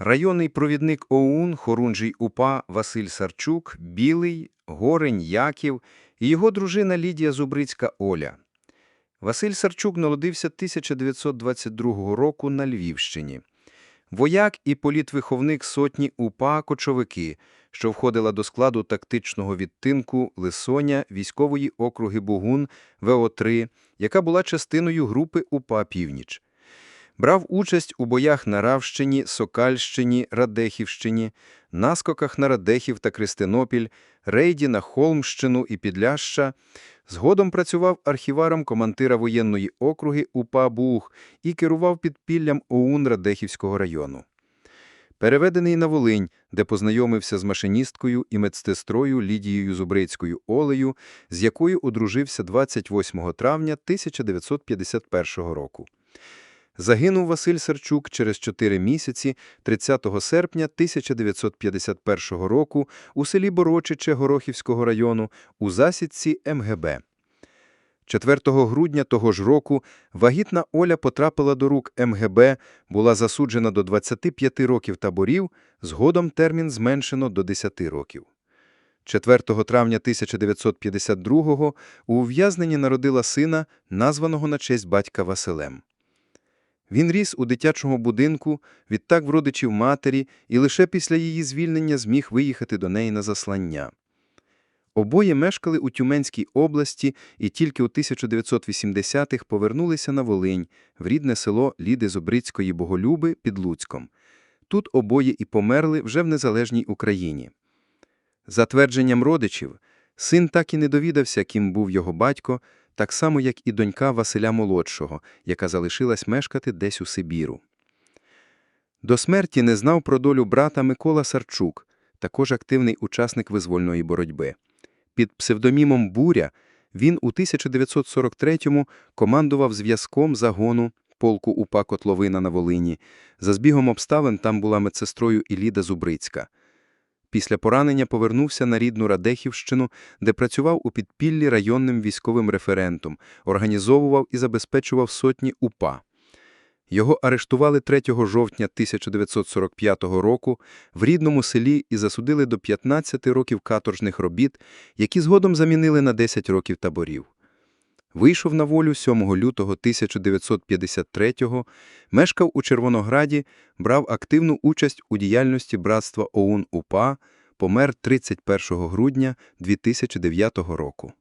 Районний провідник ОУН, хорунжий УПА Василь Сарчук, Білий, Горень Яків і його дружина Лідія Зубрицька Оля. Василь Сарчук народився 1922 року на Львівщині. Вояк і політвиховник сотні УПА «Кочовики», що входила до складу тактичного відтинку Лисоня військової округи Бугун ВО-3, яка була частиною групи УПА «Північ». Брав участь у боях на Равщині, Сокальщині, Радехівщині, наскоках на Радехів та Кристинопіль, рейді на Холмщину і Підляща. Згодом працював архіваром командира воєнної округи УПА Буг і керував підпіллям ОУН Радехівського району. Переведений на Волинь, де познайомився з машиністкою і медсестрою Лідією Зубрицькою Олею, з якою одружився 28 травня 1951 року. Загинув Василь Сарчук через 4 місяці 30 серпня 1951 року у селі Борочиче Горохівського району у засідці МГБ. 4 грудня того ж року вагітна Оля потрапила до рук МГБ, була засуджена до 25 років таборів, згодом термін зменшено до 10 років. 4 травня 1952-го у ув'язненні народила сина, названого на честь батька Василем. Він ріс у дитячому будинку, відтак в родичів матері, і лише після її звільнення зміг виїхати до неї на заслання. Обоє мешкали у Тюменській області і тільки у 1980-х повернулися на Волинь, в рідне село Ліди Зобрицької Боголюби під Луцьком. Тут обоє і померли вже в незалежній Україні. За твердженням родичів, син так і не довідався, ким був його батько, так само, як і донька Василя Молодшого, яка залишилась мешкати десь у Сибіру. До смерті не знав про долю брата Микола Сарчук, також активний учасник визвольної боротьби. Під псевдонімом Буря він у 1943-му командував зв'язком загону полку УПА Котловина на Волині. За збігом обставин там була медсестрою Іліда Зубрицька. Після поранення повернувся на рідну Радехівщину, де працював у підпіллі районним військовим референтом, організовував і забезпечував сотні УПА. Його арештували 3 жовтня 1945 року в рідному селі і засудили до 15 років каторжних робіт, які згодом замінили на 10 років таборів. Вийшов на волю 7 лютого 1953-го, мешкав у Червонограді, брав активну участь у діяльності братства ОУН-УПА, помер 31 грудня 2009 року.